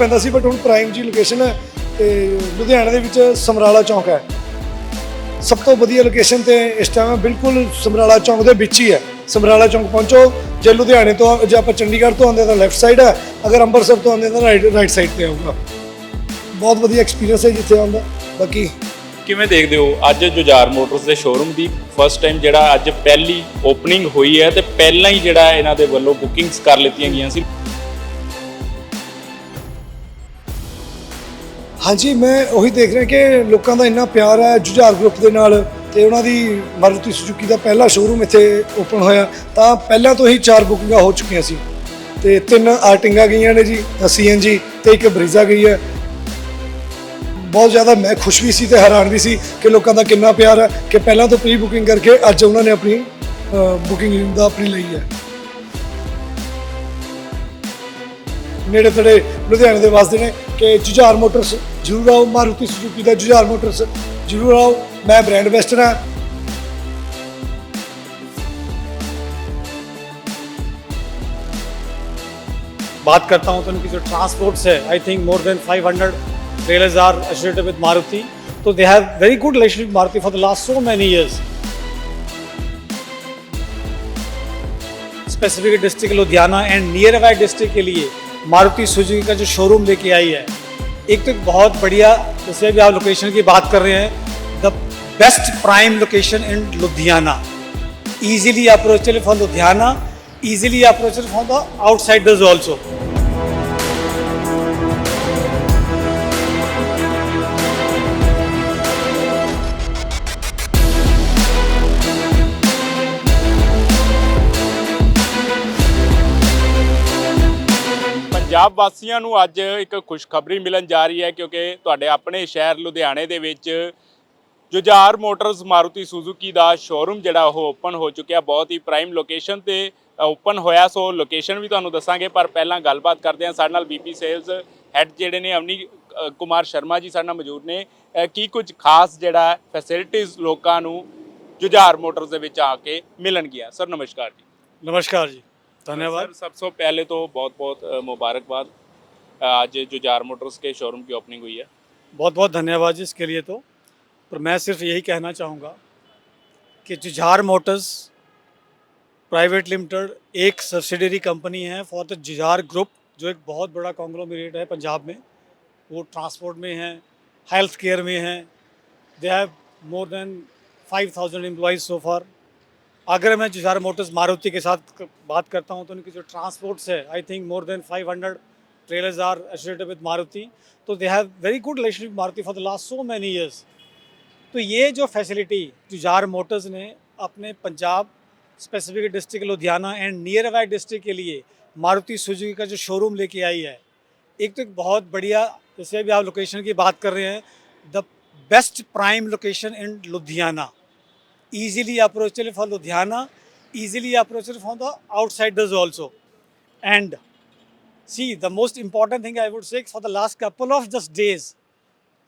ਪੈਂਦਾ ਸੀ ਬਟ ਹੁਣ ਪ੍ਰਾਈਮ ਜੀ ਲੋਕੇਸ਼ਨ ਹੈ ਤੇ ਲੁਧਿਆਣੇ ਦੇ ਵਿੱਚ ਸਮਰਾਲਾ ਚੌਂਕ ਹੈ। ਸਭ ਤੋਂ ਵਧੀਆ ਲੋਕੇਸ਼ਨ ਤੇ ਇਸ ਟਾਈਮ ਬਿਲਕੁਲ ਸਮਰਾਲਾ ਚੌਂਕ ਦੇ ਵਿੱਚ ਹੀ ਹੈ। ਸਮਰਾਲਾ ਚੌਂਕ ਪਹੁੰਚੋ, ਜੇ ਲੁਧਿਆਣੇ ਤੋਂ, ਜੇ ਆਪਾਂ ਚੰਡੀਗੜ੍ਹ ਤੋਂ ਆਉਂਦੇ ਤਾਂ ਲੈਫਟ ਸਾਈਡ ਹੈ, ਅਗਰ ਅੰਮ੍ਰਿਤਸਰ ਤੋਂ ਆਉਂਦੇ ਤਾਂ ਰਾਈਟ ਰਾਈਟ ਸਾਈਡ ਤੇ ਆਊਗਾ। ਬਹੁਤ ਵਧੀਆ ਐਕਸਪੀਰੀਅੰਸ ਹੈ ਜਿੱਥੇ ਆਉਂਦਾ। ਬਾਕੀ ਕਿਵੇਂ ਦੇਖਦੇ ਹੋ ਅੱਜ ਜੁਝਾਰ ਮੋਟਰਸ ਦੇ ਸ਼ੋਰੂਮ ਦੀ ਫਸਟ ਟਾਈਮ ਜਿਹੜਾ ਅੱਜ ਪਹਿਲੀ ਓਪਨਿੰਗ ਹੋਈ ਹੈ ਤੇ ਪਹਿਲਾਂ ਹੀ ਜਿਹੜਾ ਇਹਨਾਂ ਦੇ ਵੱਲੋਂ ਬੁਕਿੰਗਸ ਕਰ ਲਿੱਤੀਆਂ ਗਈਆਂ ਸੀ? ਹਾਂਜੀ, ਮੈਂ ਉਹੀ ਦੇਖ ਰਿਹਾ ਕਿ ਲੋਕਾਂ ਦਾ ਇੰਨਾ ਪਿਆਰ ਹੈ ਜੁਝਾਰ ਗਰੁੱਪ ਦੇ ਨਾਲ ਤੇ ਉਹਨਾਂ ਦੀ ਮਾਰੂਤੀ ਸੁਜ਼ੂਕੀ ਦਾ ਪਹਿਲਾ ਸ਼ੋਰੂਮ ਇੱਥੇ ਓਪਨ ਹੋਇਆ। ਤਾਂ ਪਹਿਲਾਂ ਤੋਂ ਹੀ ਚਾਰ ਬੁਕਿੰਗਾਂ ਹੋ ਚੁੱਕੀਆਂ ਸੀ। ਤੇ ਤਿੰਨ ਆਰਟਿੰਗਾਂ ਗਈਆਂ ਨੇ ਜੀ ਸੀਐਨਜੀ ਤੇ ਇੱਕ ਬਰੀਜ਼ਾ ਗਈ ਹੈ। ਬਹੁਤ ਜ਼ਿਆਦਾ ਮੈਂ ਖੁਸ਼ ਵੀ ਸੀ ਤੇ ਹੈਰਾਨ ਵੀ ਸੀ ਕਿ ਲੋਕਾਂ ਦਾ ਕਿੰਨਾ ਪਿਆਰ ਹੈ ਕਿ ਪਹਿਲਾਂ ਤੋਂ ਪ੍ਰੀ ਬੁਕਿੰਗ ਕਰਕੇ ਅੱਜ ਉਹਨਾਂ ਨੇ ਆਪਣੀ ਬੁਕਿੰਗ ਦਾ ਆਪਣੀ ਲਈ ਹੈ। ਨੇੜੇ ਤੇੜੇ ਲੁਧਿਆਣੇ ਦੇ ਵਸਦੇ ਨੇ। ਕਿ ਜੁਝਾਰ ਮੋਟਰਸ ਜ਼ਰੂਰ ਆਓ ਮਾਰੂਤੀ ਸੁਜ਼ੂਕੀ ਦਾ ਜੁਝਾਰ ਮੋਟਰਸ ਜ਼ਰੂਰ ਆਓ ਮੈਂ ਬ੍ਰਾਂਡ ਐਂਬੈਸਡਰ ਹਾਂ बात करता हूँ तो उनकी जो ट्रांसपोर्ट्स है I think more than 500 trailers are associated with Maruti तो they have very good relationship with Maruti for the last so many years specific district Ludhiana and near about district के लिए मारुति सुजुकी का जो showroom लेके आई है एक तो बहुत बढ़िया जैसे अभी आप लोकेशन की बात कर रहे हैं the best prime location in Ludhiana easily approachable for Ludhiana, easily approachable from the outsiders also. Punjab ਵਾਸੀਆਂ ਨੂੰ ਅੱਜ ਇੱਕ ਖੁਸ਼ਖਬਰੀ ਮਿਲਣ ਜਾ ਰਹੀ ਹੈ ਕਿਉਂਕਿ ਤੁਹਾਡੇ ਆਪਣੇ ਸ਼ਹਿਰ ਲੁਧਿਆਣੇ ਦੇ ਵਿੱਚ ਜੁਝਾਰ ਮੋਟਰਸ ਮਾਰੂਤੀ ਸੁਜ਼ੂਕੀ ਦਾ ਸ਼ੋਰੂਮ ਜਿਹੜਾ ਉਹ ਓਪਨ ਹੋ ਚੁੱਕਿਆ, ਬਹੁਤ ਹੀ ਪ੍ਰਾਈਮ ਲੋਕੇਸ਼ਨ ਤੇ ਓਪਨ ਹੋਇਆ, ਸੋ ਲੋਕੇਸ਼ਨ ਵੀ ਤੁਹਾਨੂੰ ਦੱਸਾਂਗੇ, ਪਰ ਪਹਿਲਾਂ ਗੱਲਬਾਤ ਕਰਦੇ ਹਾਂ ਸਾਡੇ ਨਾਲ ਬੀਪੀ ਸੇਲਸ ਹੈੱਡ ਜਿਹੜੇ ਨੇ, ਅਵਨੀ ਕੁਮਾਰ ਸ਼ਰਮਾ ਜੀ ਸਾਡੇ ਨਾਲ ਮੌਜੂਦ ਨੇ। ਕੀ ਕੁਝ ਖਾਸ ਜਿਹੜਾ ਫੈਸਿਲਿਟੀਆਂ ਲੋਕਾਂ ਨੂੰ ਜੁਝਾਰ ਮੋਟਰਸ ਦੇ ਵਿੱਚ ਆ ਕੇ ਮਿਲਣਗੀਆਂ? ਸਰ ਨਮਸਕਾਰ ਜੀ। ਨਮਸਕਾਰ ਜੀ। धन्यवाद। सबसे पहले तो बहुत बहुत मुबारकबाद। आज जुजार मोटर्स के शोरूम की ओपनिंग हुई है। बहुत बहुत धन्यवाद जी इसके लिए तो। पर मैं सिर्फ़ यही कहना चाहूँगा कि जुझार मोटर्स प्राइवेट लिमिटेड एक सब्सिडरी कंपनी है फॉर द जुझार ग्रुप जो एक बहुत बड़ा कॉन्ग्लोमरेट है पंजाब में वो ट्रांसपोर्ट में है हेल्थ केयर में है। They have more than five thousand employees so far अगर मैं जुझार मोटर्स मारुति के साथ बात करता हूँ तो उनकी जो ट्रांसपोर्ट्स है I think more than 500 trailers are associated with Maruti. तो they have very good relationship Maruti for the last so many years तो ये जो फैसिलिटी जुझार मोटर्स ने अपने Punjab specific district Ludhiana and near about district के लिए Maruti Suzuki का जो शोरूम लेके आई है, एक तो एक बहुत बढ़िया, जैसे अभी आप लोकेशन की बात कर रहे हैं the best prime location in Ludhiana. Easily approachable for Ludhiana, easily approachable from the outsiders also. And see, the most important thing I would say for the last couple of just days,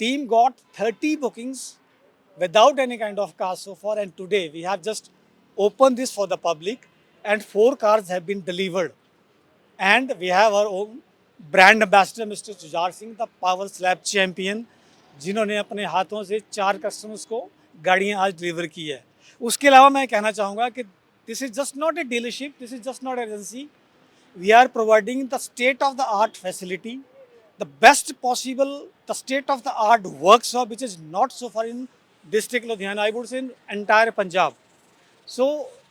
team got 30 bookings without any kind of car so far. And today we have just opened this for the public, and four cars have been delivered. And we have our own brand ambassador mister Jujhar Singh the power slab champion जिन्होंने अपने हाथों से चार customers को गाड़ियाँ आज deliver की है उसके अलावा मैं कहना चाहूँगा कि this is just not a dealership this is just not agency we are providing the state of the art facility the best possible the state of the art workshop which is not so far in district ludhiana i would say in entire punjab so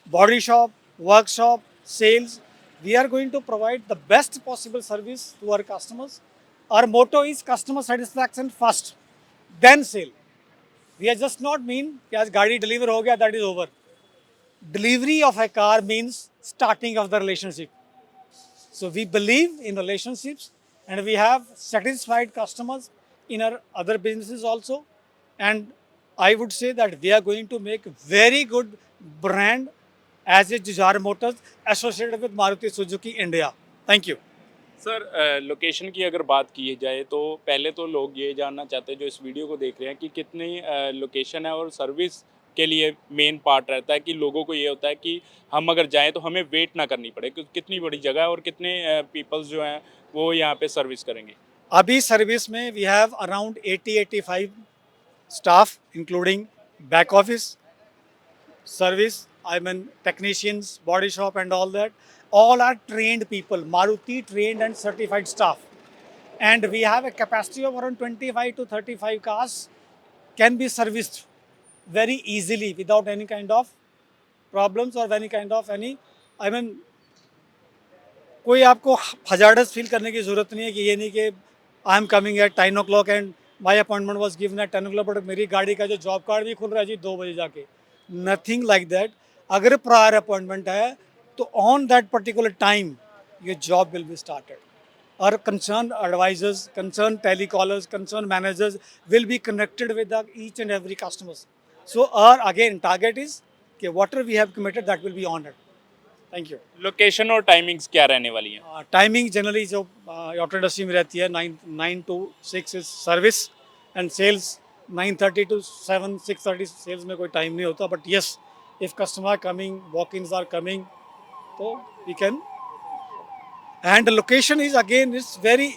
body shop workshop sales we are going to provide the best possible service to our customers our motto is customer satisfaction first then sale we are just not mean कि आज गाड़ी deliver हो गया that is over delivery of a car means starting of the relationship so we believe in relationships and we have satisfied customers in our other businesses also. And I would say that we are going to make very good brand as a Jujar Motors associated with Maruti Suzuki India. Thank you. Sir location की अगर बात की जाए तो पहले तो लोग ये जानना चाहते हैं, जो इस वीडियो को देख रहे हैं कि कितनी लोकेशन है और सर्विस के लिए मेन पार्ट रहता है कि लोगों को ये होता है कि हम अगर जाएँ तो हमें वेट ना करनी पड़े कि कितनी बड़ी जगह है और कितने पीपल्स जो हैं वो यहाँ पे सर्विस करेंगे। अभी सर्विस में we have around 80 85 staff including back office service I mean technicians body shop and all that. All are trained people maruti trained and certified staff and we have a capacity of around 25 to 35 cars can be serviced very easily without any kind of problems or any kind of any i mean कोई आपको hazardous feel करने की ज़रूरत नहीं है कि ये नहीं कि I am coming at ten o'clock and my appointment was given at ten o'clock but मेरी गाड़ी का जो जॉब कार्ड भी खुल रहा है जी दो बजे जाके नथिंग लाइक दैट अगर प्रायर अपॉइंटमेंट है तो on that particular time your job will be started. Our concerned advisors, concerned telecallers, concerned managers will be connected with the, each and every customers. So our again target is कि whatever we have committed that will be honored. Thank you. Location और timings क्या रहने वाली हैं timing generally जो auto industry में रहती है nine nine to six is service and sales nine thirty to seven six thirty sales में कोई टाइम नहीं होता but yes if customer coming walk ins are coming तो we can and location is again it's very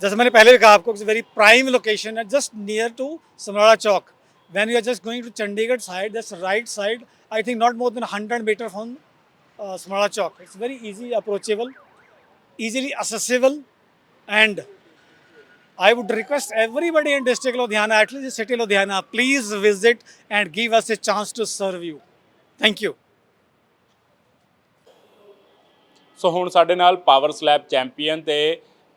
जैसे मैंने पहले भी कहा आपको वेरी प्राइम लोकेशन है just near to Samrala chowk when you are just going to Chandigarh side this right side I think not more than hundred metre from Samrala chowk it's very easy approachable easily accessible and I would request everybody in district Ludhiana at least city Ludhiana please visit and give us a chance to serve you thank you so ਹੁਣ ਸਾਡੇ ਨਾਲ power slab champion ਤੇ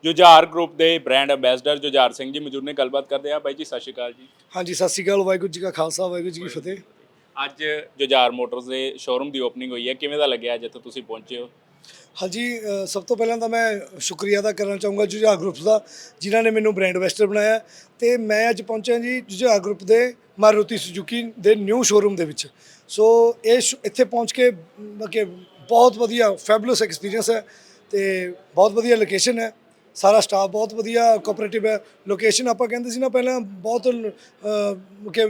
Jujhar group ਦੇ brand ambassador Jujhar Singh ji ਮੌਜੂਦ ਨੇ ਗੱਲਬਾਤ ਕਰਦੇ ਆ ਬਾਈ ਜੀ ਸਤਿ ਸ਼੍ਰੀ ਅਕਾਲ ਜੀ। ਹਾਂਜੀ ਸਤਿ ਸ਼੍ਰੀ ਅਕਾਲ ਵਾਹਿਗੁਰੂ ਜੀ ਕਾ ਖਾਲਸਾ ਵਾਹਿਗੁਰੂ ਜੀ ਕੀ ਫਤਿਹ। ਅੱਜ ਜੁਝਾਰ ਮੋਟਰਸ ਦੇ ਸ਼ੋਰੂਮ ਦੀ ਓਪਨਿੰਗ ਹੋਈ ਹੈ। ਕਿਵੇਂ ਦਾ ਲੱਗਿਆ ਜਿੱਥੇ ਤੁਸੀਂ ਪਹੁੰਚੇ ਹੋ? ਹਾਂਜੀ ਸਭ ਤੋਂ ਪਹਿਲਾਂ ਤਾਂ ਮੈਂ ਸ਼ੁਕਰੀਆ ਅਦਾ ਕਰਨਾ ਚਾਹੂੰਗਾ ਜੁਝਾਰ ਗਰੁੱਪ ਦਾ ਜਿਨ੍ਹਾਂ ਨੇ ਮੈਨੂੰ ਬ੍ਰਾਂਡ ਐਂਬੈਸਡਰ ਬਣਾਇਆ। ਤੇ ਮੈਂ ਅੱਜ ਪਹੁੰਚਿਆ ਜੀ ਜੁਝਾਰ ਗਰੁੱਪ ਦੇ ਮਾਰੂਤੀ ਸੁਜ਼ੂਕੀ ਦੇ ਨਿਊ ਸ਼ੋਰੂਮ ਦੇ ਵਿੱਚ। ਸੋ ਇਹ ਇੱਥੇ ਪਹੁੰਚ ਕੇ ਕਿ ਬਹੁਤ ਵਧੀਆ ਫੈਬੂਲਸ ਐਕਸਪੀਰੀਅੰਸ ਹੈ ਤੇ ਬਹੁਤ ਵਧੀਆ ਲੋਕੇਸ਼ਨ ਹੈ। ਸਾਰਾ ਸਟਾਫ ਬਹੁਤ ਵਧੀਆ ਕੋਆਪਰੇਟਿਵ ਹੈ। ਲੋਕੇਸ਼ਨ ਆਪਾਂ ਕਹਿੰਦੇ ਸੀ ਨਾ ਪਹਿਲਾਂ ਬਹੁਤ ਕਿ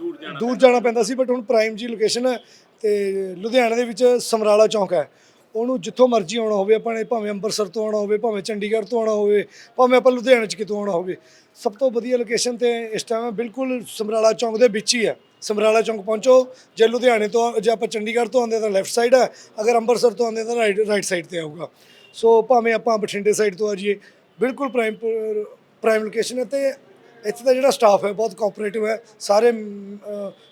ਦੂਰ ਜਾਣਾ ਦੂਰ ਜਾਣਾ ਪੈਂਦਾ ਸੀ ਬਟ ਹੁਣ ਪ੍ਰਾਈਮ ਜੀ ਲੋਕੇਸ਼ਨ ਹੈ ਤੇ ਲੁਧਿਆਣਾ ਦੇ ਵਿੱਚ ਸਮਰਾਲਾ ਚੌਂਕ ਹੈ। ਉਹਨੂੰ ਜਿੱਥੋਂ ਮਰਜ਼ੀ ਆਉਣਾ ਹੋਵੇ ਆਪਾਂ ਨੇ ਭਾਵੇਂ ਅੰਮ੍ਰਿਤਸਰ ਤੋਂ ਆਉਣਾ ਹੋਵੇ ਭਾਵੇਂ ਚੰਡੀਗੜ੍ਹ ਤੋਂ ਆਉਣਾ ਹੋਵੇ ਭਾਵੇਂ ਆਪਾਂ ਲੁਧਿਆਣੇ ਚ ਕਿਤੋਂ ਆਉਣਾ ਹੋਵੇ ਸਭ ਤੋਂ ਵਧੀਆ ਲੋਕੇਸ਼ਨ ਤੇ ਇਸ ਟਾਈਮ ਬਿਲਕੁਲ ਸਮਰਾਲਾ ਚੌਂਕ ਦੇ ਵਿੱਚ ਹੀ ਹੈ। ਸਮਰਾਲਾ ਚੌਂਕ ਪਹੁੰਚੋ। ਜੇ ਲੁਧਿਆਣੇ ਤੋਂ, ਜੇ ਆਪਾਂ ਚੰਡੀਗੜ੍ਹ ਤੋਂ ਆਉਂਦੇ ਤਾਂ ਲੈਫਟ ਸਾਈਡ ਹੈ। ਅਗਰ ਅੰਮ੍ਰਿਤਸਰ ਤੋਂ ਆਉਂਦੇ ਤਾਂ ਰਾਈਟ ਰਾਈਟ ਸਾਈਡ ਤੇ ਆਊਗਾ। ਸੋ ਭਾਵੇਂ ਆਪਾਂ ਬਠਿੰਡੇ ਸਾਈਡ ਤੋਂ ਆ ਜਾਈਏ, ਬਿਲਕੁਲ ਪ੍ਰਾਈਮ ਪ੍ਰਾਈਮ ਲੋਕੇਸ਼ਨ ਹੈ ਤੇ ਇੱਥੇ ਦਾ ਜਿਹੜਾ ਸਟਾਫ ਹੈ ਬਹੁਤ ਕੋਆਪਰੇਟਿਵ ਹੈ। ਸਾਰੇ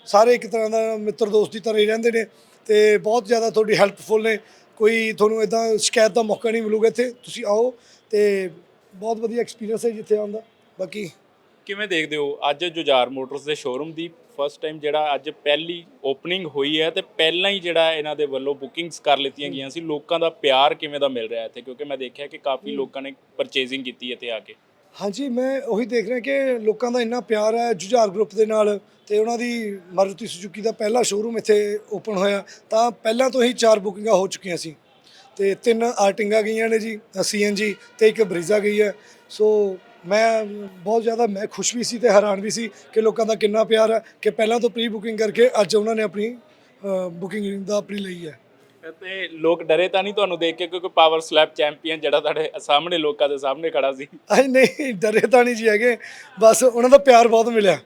ਸਾਰੇ ਇੱਕ ਤਰ੍ਹਾਂ ਦਾ ਮਿੱਤਰ ਦੋਸਤ ਦੀ ਤਰ੍ਹਾਂ ਹੀ ਰਹਿੰਦੇ ਨੇ ਤੇ ਬਹੁਤ ਜ਼ਿਆਦਾ ਤੁਹਾਡੀ ਹੈਲਪਫੁਲ ਨੇ। ਕੋਈ ਤੁਹਾਨੂੰ ਇਦਾਂ ਸ਼ਿਕਾਇਤ ਦਾ ਮੌਕਾ ਨਹੀਂ ਮਿਲੂਗਾ ਇੱਥੇ। ਤੁਸੀਂ ਆਓ ਤੇ ਬਹੁਤ ਵਧੀਆ ਐਕਸਪੀਰੀਅੰਸ ਹੈ ਜਿੱਥੇ ਆਉਣ ਦਾ। ਬਾਕੀ ਕਿਵੇਂ ਦੇਖਦੇ ਹੋ? ਅੱਜ ਜੁਝਾਰ ਮੋਟਰਸ ਦੇ ਸ਼ੋਰੂਮ ਦੀ ਫਸਟ ਟਾਈਮ ਜਿਹੜਾ ਅੱਜ ਪਹਿਲੀ ਓਪਨਿੰਗ ਹੋਈ ਹੈ ਤੇ ਪਹਿਲਾਂ ਹੀ ਜਿਹੜਾ ਇਹਨਾਂ ਦੇ ਵੱਲੋਂ ਬੁਕਿੰਗਸ ਕਰ ਲਿੱਤੀਆਂ ਗਈਆਂ ਸੀ ਲੋਕਾਂ ਦਾ ਪਿਆਰ ਕਿਵੇਂ ਦਾ ਮਿਲ ਰਿਹਾ ਇੱਥੇ? ਕਿਉਂਕਿ ਮੈਂ ਦੇਖਿਆ ਕਿ ਕਾਫੀ ਲੋਕਾਂ ਨੇ ਪਰਚੇਜ਼ਿੰਗ ਕੀਤੀ ਇੱਥੇ ਆ ਕੇ। ਹਾਂਜੀ ਮੈਂ ਉਹੀ ਦੇਖ ਰਿਹਾ ਕਿ ਲੋਕਾਂ ਦਾ ਇੰਨਾ ਪਿਆਰ ਹੈ ਜੁਝਾਰ ਗਰੁੱਪ ਦੇ ਨਾਲ ਤੇ ਉਹਨਾਂ ਦੀ ਮਾਰੂਤੀ ਸੁਜ਼ੂਕੀ ਦਾ ਪਹਿਲਾ ਸ਼ੋਰੂਮ ਇੱਥੇ ਓਪਨ ਹੋਇਆ ਤਾਂ ਪਹਿਲਾਂ ਤੋਂ ਹੀ ਚਾਰ ਬੁਕਿੰਗਾਂ ਹੋ ਚੁੱਕੀਆਂ ਸੀ। ਤੇ ਤਿੰਨ ਆਰਟਿੰਗਾਂ ਗਈਆਂ ਨੇ ਜੀ ਸੀਐਨਜੀ ਤੇ ਇੱਕ ਬਰੀਜ਼ਾ ਗਈ ਹੈ। ਸੋ ਮੈਂ ਬਹੁਤ ਜ਼ਿਆਦਾ ਮੈਂ ਖੁਸ਼ ਵੀ ਸੀ ਤੇ ਹੈਰਾਨ ਵੀ ਸੀ ਕਿ ਲੋਕਾਂ ਦਾ ਕਿੰਨਾ ਪਿਆਰ ਹੈ ਕਿ ਪਹਿਲਾਂ ਤੋਂ ਪ੍ਰੀ ਬੁਕਿੰਗ ਕਰਕੇ ਅੱਜ ਉਹਨਾਂ ਨੇ ਆਪਣੀ ਬੁਕਿੰਗ ਦਾ ਆਪਣੀ ਲਈ ਹੈ। ਤੇ ਲੋਕ ਡਰੇ ਤਾਂ ਨਹੀਂ ਤੁਹਾਨੂੰ ਦੇਖ ਕੇ ਕਿਉਂਕਿ ਪਾਵਰ ਸਲੈਬ ਚੈਂਪੀਅਨ ਜਿਹੜਾ ਤੁਹਾਡੇ ਸਾਹਮਣੇ ਲੋਕਾਂ ਦੇ ਸਾਹਮਣੇ ਖੜਾ ਸੀ। ਅਰੇ ਨਹੀਂ ਡਰੇ ਤਾਂ ਨਹੀਂ ਜੀ ਹੈਗੇ। ਬਸ ਉਹਨਾਂ ਦਾ ਪਿਆਰ ਬਹੁਤ ਮਿਲਿਆ।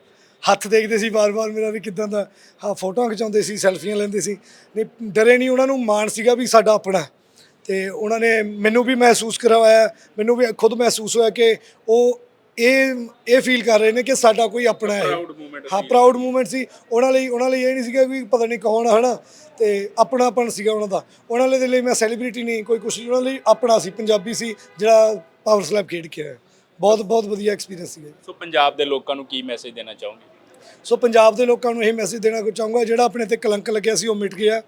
ਹੱਥ ਦੇਖਦੇ ਸੀ ਵਾਰ-ਵਾਰ ਮੇਰਾ ਵੀ ਕਿਦਾਂ ਦਾ ਹਾਂ ਫੋਟੋਆਂ ਖਿਚਾਉਂਦੇ ਸੀ ਸੈਲਫੀਆਂ ਲੈਂਦੇ ਸੀ। ਨਹੀਂ ਡਰੇ ਨਹੀਂ ਉਹਨਾਂ ਨੂੰ ਮਾਣ ਸੀਗਾ ਵੀ ਸਾਡਾ ਆਪਣਾ। ਤੇ ਉਹਨਾਂ ਨੇ ਮੈਨੂੰ ਵੀ ਮਹਿਸੂਸ ਕਰਵਾਇਆ ਮੈਨੂੰ ਵੀ ਖੁਦ ਮਹਿਸੂਸ ਹੋਇਆ ਕਿ ਉਹ ਇਹ ਇਹ ਫੀਲ ਕਰ ਰਹੇ ਨੇ ਕਿ ਸਾਡਾ ਕੋਈ ਆਪਣਾ ਹੈ। ਹਾਂ। ਪ੍ਰਾਊਡ ਮੂਮੈਂਟ ਸੀ। ਉਹਨਾਂ ਲਈ ਉਹਨਾਂ ਲਈ ਇਹ ਨਹੀਂ ਸੀਗਾ ਵੀ ਪਤਾ ਨਹੀਂ ਕੌਣ ਹੈ ਹਨਾ? ਤੇ ਆਪਣਾਪਨ ਸੀਗਾ ਉਹਨਾਂ ਦਾ। ਉਹਨਾਂ ਲਈ ਦੇ ਲਈ ਮੈਂ ਸੈਲੀਬ੍ਰਿਟੀ ਨਹੀਂ ਕੋਈ ਕੁਛ ਨਹੀਂ। ਉਹਨਾਂ ਲਈ ਆਪਣਾ ਸੀ ਪੰਜਾਬੀ ਸੀ ਜਿਹੜਾ ਪਾਵਰ ਸਲੈਬ ਖੇਡ ਕੇ ਆਇਆ। ਬਹੁਤ ਬਹੁਤ ਵਧੀਆ ਐਕਸਪੀਰੀਅੰਸ ਸੀਗਾ। ਸੋ ਪੰਜਾਬ ਦੇ ਲੋਕਾਂ ਨੂੰ ਕੀ ਮੈਸੇਜ ਦੇਣਾ ਚਾਹੋਗੇ? ਸੋ ਪੰਜਾਬ ਦੇ ਲੋਕਾਂ ਨੂੰ ਇਹ ਮੈਸੇਜ ਦੇਣਾ ਚਾਹੂੰਗਾ ਜਿਹੜਾ ਆਪਣੇ ਤੇ ਕਲੰਕ ਲੱਗਿਆ ਸੀ ਉਹ ਮਿਟ ਗਿਆ।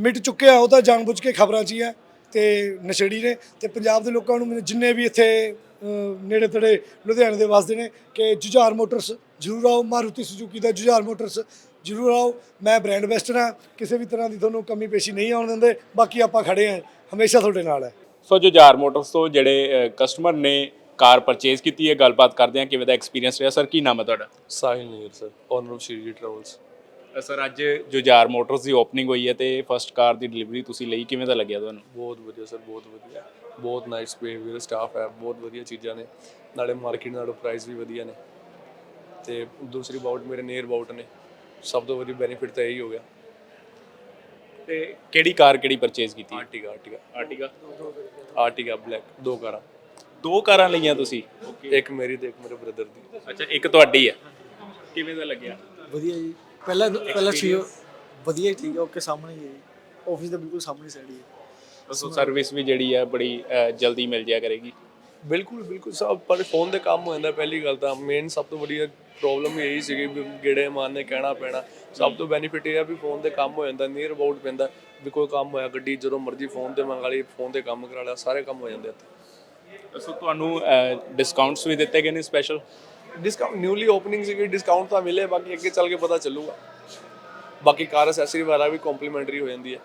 ਮਿਟ ਚੁੱਕਿਆ ਉਹ ਤਾਂ ਜਾਣਬੁੱਝ ਕੇ ਖਬਰਾਂ 'ਚ ਹੀ ਹੈ। ਤੇ ਨਸ਼ੇੜੀ ਨੇ ਤੇ ਪੰਜਾਬ ਦੇ ਲੋਕਾਂ ਨੂੰ ਜਿੰਨੇ ਵੀ ਇੱਥੇ ਨੇੜੇ ਤੇੜੇ ਲੁਧਿਆਣੇ ਦੇ ਵਸਦੇ ਨੇ ਕਿ ਜੁਝਾਰ ਮੋਟਰਸ ਜ਼ਰੂਰ ਆਓ ਮਾਰੂਤੀ ਸੁਜ਼ੂਕੀ ਦਾ ਜੁਝਾਰ ਮੋਟਰਸ ਜ਼ਰੂਰ ਆਓ। ਮੈਂ ਬ੍ਰਾਂਡ ਐਂਬੈਸਡਰ ਹਾਂ ਕਿਸੇ ਵੀ ਤਰ੍ਹਾਂ ਦੀ ਤੁਹਾਨੂੰ ਕਮੀ ਪੇਸ਼ੀ ਨਹੀਂ ਆਉਣ ਦਿੰਦੇ ਬਾਕੀ ਆਪਾਂ ਖੜੇ ਹਾਂ ਹਮੇਸ਼ਾ ਤੁਹਾਡੇ ਨਾਲ ਹੈ। ਸੋ ਜੁਝਾਰ ਮੋਟਰਸ ਤੋਂ ਜਿਹੜੇ ਕਸਟਮਰ ਨੇ ਕਾਰ ਪਰਚੇਜ਼ ਕੀਤੀ ਹੈ ਗੱਲਬਾਤ ਕਰਦੇ ਹਾਂ ਕਿਵੇਂ ਦਾ ਐਕਸਪੀਰੀਅੰਸ ਰਿਹਾ? ਸਰ ਕੀ ਨਾਮ ਹੈ ਤੁਹਾਡਾ? Sahil Neer sir owner of Shri travels sir ਅੱਜ ਜੁਝਾਰ ਮੋਟਰਸ ਦੀ ਓਪਨਿੰਗ ਹੋਈ ਹੈ ਤੇ ਫਸਟ ਕਾਰ ਦੀ ਡਿਲੀਵਰੀ ਤੁਸੀਂ ਲਈ ਕਿਵੇਂ ਦਾ ਲੱਗਿਆ ਤੁਹਾਨੂੰ? ਬਹੁਤ ਵਧੀਆ ਸਰ ਬਹੁਤ ਵਧੀਆ। ਬਹੁਤ ਨਾਈਸ ਬਿਹੇਵੀਅਰ ਸਟਾਫ ਹੈ ਬਹੁਤ ਵਧੀਆ ਚੀਜ਼ਾਂ ਨੇ। ਨਾਲੇ ਮਾਰਕੀਟ ਨਾਲੋਂ ਪ੍ਰਾਈਸ ਵੀ ਵਧੀਆ ਨੇ। ਤੇ ਦੂਸਰੀ ਬਾਊਟ ਮੇਰੇ ਨੀਅਰ ਬਾਊਟ ਨੇ। ਸਭ ਤੋਂ ਵਧੀਆ ਬੈਨੀਫਿਟ ਤਾਂ ਇਹੀ ਹੋ ਗਿਆ। ਤੇ ਕਿਹੜੀ ਕਾਰ ਕਿਹੜੀ ਪਰਚੇਜ਼ ਕੀਤੀ? Ertiga Ertiga. Ertiga? Ertiga black ਦੋ ਕਾਰਾਂ। ਦੋ ਕਾਰਾਂ ਲਈਆਂ ਤੁਸੀਂ? ਇੱਕ ਮੇਰੀ ਤੇ ਇੱਕ ਮੇਰੇ ਬ੍ਰਦਰ ਦੀ। ਅੱਛਾ ਇੱਕ ਤੁਹਾਡੀ ਹੈ। ਕਿਵੇਂ ਦਾ ਲੱਗਿਆ? ਵਧੀਆ ਜੀ। ਪਹਿਲਾਂ ਪਹਿਲਾਂ ਸੀ ਵਧੀਆ ਹੀ ਠੀਕ ਹੈ ਓਕੇ ਸਾਹਮਣੇ ਹੀ ਹੈ ਆਫਿਸ ਦੇ ਬਿਲਕੁਲ ਸਾਹਮਣੇ ਸਾਈਡ ਹੀ ਹੈ ਦੱਸੋ ਸਰਵਿਸ ਵੀ ਜਿਹੜੀ ਹੈ ਬੜੀ ਅ, ਜਲਦੀ ਮਿਲ ਜਾਇਆ ਕਰੇਗੀ। ਬਿਲਕੁਲ ਬਿਲਕੁਲ ਸਭ ਪਰ ਫੋਨ ਤੇ ਕੰਮ ਹੋ ਜਾਂਦਾ ਪਹਿਲੀ ਗੱਲ ਤਾਂ ਮੇਨ ਸਭ ਤੋਂ ਵੱਡੀ ਪ੍ਰੋਬਲਮ ਇਹੀ ਸੀਗੀ ਵੀ ਗੇੜੇ ਮਾਰਨੇ ਕਹਿਣਾ ਪੈਣਾ। ਸਭ ਤੋਂ ਬੈਨੀਫਿਟ ਇਹ ਆ ਵੀ ਫੋਨ ਤੇ ਕੰਮ ਹੋ ਜਾਂਦਾ ਨੀਅਰ ਅਬਾਊਟ ਪੈਂਦਾ ਵੀ ਕੋਈ ਕੰਮ ਹੋਇਆ ਗੱਡੀ ਜਦੋਂ ਮਰਜ਼ੀ ਫੋਨ ਤੇ ਮੰਗਾ ਲਈ ਫੋਨ ਤੇ ਕੰਮ ਕਰਾ ਲਿਆ ਸਾਰੇ ਕੰਮ ਹੋ ਜਾਂਦੇ ਇੱਥੇ। ਦੱਸੋ ਤੁਹਾਨੂੰ ਡਿਸਕਾਊਂਟਸ ਵੀ ਦਿੱਤੇ ਗਏ ਨੇ ਸਪੈਸ਼ਲ ਡਿਸਕਾਊਂਟ ਨਿਊਲੀ ਓਪਨਿੰਗ ਸੀਗੀ ਡਿਸਕਾਊਂਟ ਤਾਂ ਮਿਲੇ ਬਾਕੀ ਅੱਗੇ ਚੱਲ ਕੇ ਪਤਾ ਚੱਲੂਗਾ। ਬਾਕੀ ਕਾਰ ਅਸੈਸਰੀ ਵਗੈਰਾ ਵੀ ਕੰਪਲੀਮੈਂਟਰੀ ਹੋ ਜਾਂਦੀ ਹੈ।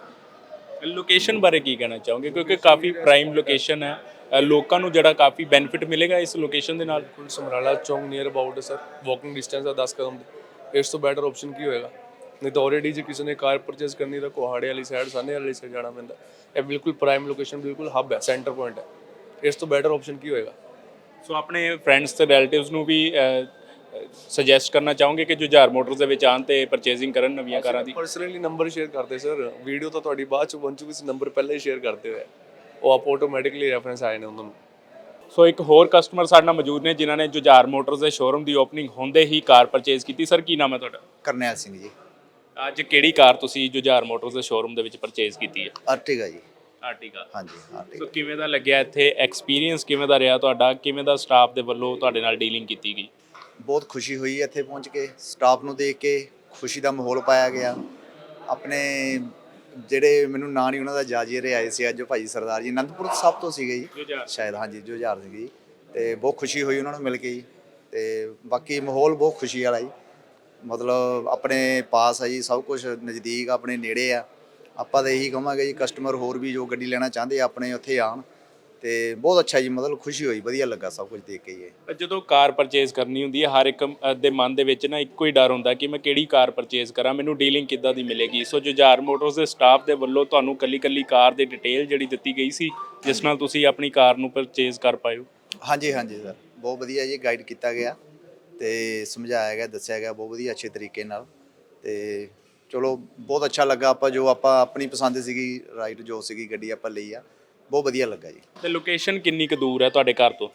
ਲੋਕੇਸ਼ਨ ਬਾਰੇ ਕੀ ਕਹਿਣਾ ਚਾਹੋਗੇ? ਕਿਉਂਕਿ ਕਾਫੀ ਪ੍ਰਾਈਮ ਲੋਕੇਸ਼ਨ ਹੈ। ਲੋਕਾਂ ਨੂੰ ਜਿਹੜਾ ਕਾਫੀ ਬੈਨੀਫਿਟ ਮਿਲੇਗਾ ਇਸ ਲੋਕੇਸ਼ਨ ਦੇ ਨਾਲ। ਬਿਲਕੁਲ Samrala chowk near about sir walking distance ਹੈ 10 ਕਦਮ ਦੀ ਇਸ ਤੋਂ ਬੈਟਰ ਆਪਸ਼ਨ ਕੀ ਹੋਏਗਾ? ਨਹੀਂ ਤਾਂ ਆਲਰੇਡੀ ਜੇ ਕਿਸੇ ਨੇ ਕਾਰ ਪਰਚੇਸ ਕਰਨੀ ਤਾਂ ਕੋਹਾੜੇ ਵਾਲੀ ਸਾਈਡ ਸਾਨੇ ਵਾਲੀ ਸਾਈਡ ਜਾਣਾ ਪੈਂਦਾ। ਇਹ ਬਿਲਕੁਲ ਪ੍ਰਾਈਮ ਲੋਕੇਸ਼ਨ ਬਿਲਕੁਲ ਹੱਬ ਹੈ ਸੈਂਟਰ ਪੁਆਇੰਟ ਹੈ। ਇਸ ਤੋਂ ਬੈਟਰ ਆਪਸ਼ਨ ਕੀ ਹੋਏਗਾ? ਸੋ ਆਪਣੇ ਫਰੈਂਡਸ ਤੇ ਰਿਲੇਟਿਵਸ ਨੂੰ ਵੀ ਸੁਜੈਸਟ ਕਰਨਾ ਚਾਹੋਗੇ ਕਿ ਜੁਝਾਰ ਮੋਟਰਸ ਦੇ ਵਿੱਚ ਆਉਣ ਤੇ ਪਰਚੇਜ਼ਿੰਗ ਕਰਨ ਨਵੀਆਂ ਕਾਰਾਂ ਦੀ? ਪਰਸਨਲੀ ਨੰਬਰ ਸ਼ੇਅਰ ਕਰਦੇ ਸਰ ਵੀਡੀਓ ਤਾਂ ਤੁਹਾਡੀ ਬਾਅਦ ਚ ਪਹੁੰਚੂ ਇਸ ਨੰਬਰ ਪਹਿਲਾਂ ਹੀ ਸ਼ੇਅਰ ਕਰਦੇ ਹੋਏ ਉਹ ਆਪ ਆਟੋਮੈਟਿਕਲੀ ਰੈਫਰੈਂਸ ਆਏ ਨੇ ਉਹਨਾਂ ਨੂੰ। ਸੋ ਇੱਕ ਹੋਰ ਕਸਟਮਰ ਸਾਡੇ ਨਾਲ ਮੌਜੂਦ ਨੇ ਜਿਨ੍ਹਾਂ ਨੇ ਜੁਝਾਰ ਮੋਟਰਸ ਦੇ ਸ਼ੋਰੂਮ ਦੀ ਓਪਨਿੰਗ ਹੁੰਦੇ ਹੀ ਕਾਰ ਪਰਚੇਜ਼ ਕੀਤੀ। ਸਰ ਕੀ ਨਾਮ ਹੈ ਤੁਹਾਡਾ? ਕਰਨੈਲ ਸਿੰਘ ਜੀ। ਅੱਜ ਕਿਹੜੀ ਕਾਰ ਤੁਸੀਂ ਜੁਝਾਰ ਮੋਟਰਸ ਦੇ ਸ਼ੋਰੂਮ ਦੇ ਵਿੱਚ ਪਰਚੇਜ਼ ਕੀਤੀ ਹੈ? ਆਰਟਿਗਾ ਜੀ। ਆਰਟੀਕਾ ਹਾਂਜੀ ਸੋ ਕਿਵੇਂ ਦਾ ਲੱਗਿਆ ਇੱਥੇ? ਐਕਸਪੀਰੀਅੰਸ ਕਿਵੇਂ ਦਾ ਰਿਹਾ ਤੁਹਾਡਾ? ਕਿਵੇਂ ਦਾ ਸਟਾਫ ਦੇ ਵੱਲੋਂ ਤੁਹਾਡੇ ਨਾਲ ਡੀਲਿੰਗ ਕੀਤੀ ਗਈ? ਬਹੁਤ ਖੁਸ਼ੀ ਹੋਈ ਇੱਥੇ ਪਹੁੰਚ ਕੇ। ਸਟਾਫ ਨੂੰ ਦੇਖ ਕੇ ਖੁਸ਼ੀ ਦਾ ਮਾਹੌਲ ਪਾਇਆ ਗਿਆ। ਆਪਣੇ ਜਿਹੜੇ ਮੈਨੂੰ ਨਾਂ ਨਹੀਂ ਉਹਨਾਂ ਦਾ ਜਾਜੀਰੇ ਆਏ ਸੀ ਅੱਜ ਭਾਈ ਸਰਦਾਰ ਜੀ ਅਨੰਦਪੁਰ ਸਾਹਿਬ ਤੋਂ ਸੀਗੇ ਜੀ। ਸ਼ਾਇਦ ਹਾਂਜੀ ਜੁਝਾਰ ਸਿੰਘ ਜੀ। ਤੇ ਬਹੁਤ ਖੁਸ਼ੀ ਹੋਈ ਉਹਨਾਂ ਨੂੰ ਮਿਲ ਕੇ ਜੀ। ਤੇ ਬਾਕੀ ਮਾਹੌਲ ਬਹੁਤ ਖੁਸ਼ੀ ਵਾਲਾ ਜੀ। ਮਤਲਬ ਆਪਣੇ ਪਾਸ ਹੈ ਜੀ ਸਭ ਕੁਝ ਨਜ਼ਦੀਕ ਆਪਣੇ ਨੇੜੇ ਆ। ਆਪਾਂ ਤਾਂ ਇਹੀ ਕਹਾਂਗੇ ਜੀ ਕਸਟਮਰ ਹੋਰ ਵੀ ਜੋ ਗੱਡੀ ਲੈਣਾ ਚਾਹੁੰਦੇ ਆ ਆਪਣੇ ਉੱਥੇ ਆਣ ਤੇ ਬਹੁਤ ਅੱਛਾ ਜੀ ਮਤਲਬ ਖੁਸ਼ੀ ਹੋਈ ਵਧੀਆ ਲੱਗਾ ਸਭ ਕੁਝ ਦੇਖ ਕੇ ਜੀ ਇਹ। ਜਦੋਂ ਕਾਰ ਪਰਚੇਜ਼ ਕਰਨੀ ਹੁੰਦੀ ਹੈ ਹਰ ਇੱਕ ਦੇ ਮਨ ਦੇ ਵਿੱਚ ਨਾ ਇੱਕੋ ਹੀ ਡਰ ਹੁੰਦਾ ਕਿ ਮੈਂ ਕਿਹੜੀ ਕਾਰ ਪਰਚੇਜ਼ ਕਰਾਂ ਮੈਨੂੰ ਡੀਲਿੰਗ ਕਿੱਦਾਂ ਦੀ ਮਿਲੇਗੀ? ਸੋ ਜੁਝਾਰ ਮੋਟਰਸ ਦੇ ਸਟਾਫ ਦੇ ਵੱਲੋਂ ਤੁਹਾਨੂੰ ਕੱਲੀ ਕੱਲੀ ਕਾਰ ਦੀ ਡਿਟੇਲ ਜਿਹੜੀ ਦਿੱਤੀ ਗਈ ਸੀ ਜਿਸ ਨਾਲ ਤੁਸੀਂ ਆਪਣੀ ਕਾਰ ਨੂੰ ਪਰਚੇਜ਼ ਕਰ ਪਾਇਓ ਹਾਂਜੀ ਹਾਂਜੀ ਸਰ ਬਹੁਤ ਵਧੀਆ ਜੀ ਗਾਈਡ ਕੀਤਾ ਗਿਆ ਤੇ ਸਮਝਾਇਆ ਗਿਆ ਦੱਸਿਆ ਗਿਆ ਬਹੁਤ ਵਧੀਆ ਅੱਛੇ ਤਰੀਕੇ ਨਾਲ। ਤੇ ਚਲੋ ਬਹੁਤ ਅੱਛਾ ਲੱਗਾ ਆਪਾਂ ਜੋ ਆਪਾਂ ਆਪਣੀ ਪਸੰਦ ਸੀਗੀ ਰਾਈਟ ਜੋ ਸੀਗੀ ਗੱਡੀ ਆਪਾਂ ਲਈ ਆ ਬਹੁਤ ਵਧੀਆ ਲੱਗਾ ਜੀ। ਤੇ ਲੋਕੇਸ਼ਨ ਕਿੰਨੀ ਕੁ ਦੂਰ ਹੈ ਤੁਹਾਡੇ ਘਰ ਤੋਂ?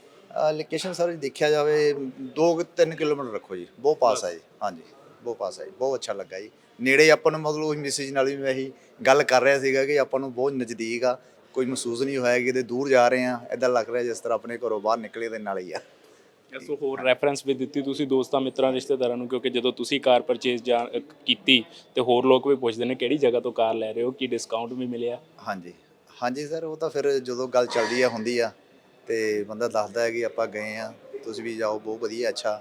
ਲੋਕੇਸ਼ਨ ਸਰ ਦੇਖਿਆ ਜਾਵੇ 2-3 ਕਿਲੋਮੀਟਰ ਰੱਖੋ ਜੀ ਬਹੁਤ ਪਾਸ ਹੈ ਜੀ ਹਾਂਜੀ ਬਹੁਤ ਪਾਸ ਹੈ ਜੀ ਬਹੁਤ ਅੱਛਾ ਲੱਗਾ ਜੀ। ਨੇੜੇ ਆਪਾਂ ਨੂੰ ਮਤਲਬ ਉਸ ਮੈਸੇਜ ਨਾਲ ਵੀ ਮੈਂ ਇਹੀ ਗੱਲ ਕਰ ਰਿਹਾ ਸੀਗਾ ਕਿ ਆਪਾਂ ਨੂੰ ਬਹੁਤ ਨਜ਼ਦੀਕ ਆ ਕੋਈ ਮਹਿਸੂਸ ਨਹੀਂ ਹੋਇਆ ਕਿ ਕਿਤੇ ਦੂਰ ਜਾ ਰਹੇ ਆ ਐਦਾਂ ਲੱਗ ਰਿਹਾ ਜਿਸ ਤਰ੍ਹਾਂ ਆਪਣੇ ਘਰੋਂ ਬਾਹਰ ਨਿਕਲੇ ਦੇ ਨਾਲ ਹੀ ਆ। ਸੋ ਹੋਰ ਰੈਫਰੈਂਸ ਵੀ ਦਿੱਤੀ ਤੁਸੀਂ ਦੋਸਤਾਂ ਮਿੱਤਰਾਂ ਰਿਸ਼ਤੇਦਾਰਾਂ ਨੂੰ ਕਿਉਂਕਿ ਜਦੋਂ ਤੁਸੀਂ ਕਾਰ ਪਰਚੇਜ਼ ਕੀਤੀ ਤੇ ਹੋਰ ਲੋਕ ਵੀ ਪੁੱਛਦੇ ਨੇ ਕਿਹੜੀ ਜਗ੍ਹਾ ਤੋਂ ਕਾਰ ਲੈ ਰਹੇ ਹੋ ਕੀ ਡਿਸਕਾਊਂਟ ਵੀ ਮਿਲਿਆ? ਹਾਂਜੀ। ਹਾਂਜੀ ਸਰ ਉਹ ਤਾਂ ਫਿਰ ਜਦੋਂ ਗੱਲ ਚੱਲਦੀ ਆ ਹੁੰਦੀ ਆ ਤੇ ਬੰਦਾ ਦੱਸਦਾ ਹੈ ਕਿ ਆਪਾਂ ਗਏ ਆ ਤੁਸੀਂ ਵੀ ਜਾਓ ਬਹੁਤ ਵਧੀਆ ਅੱਛਾ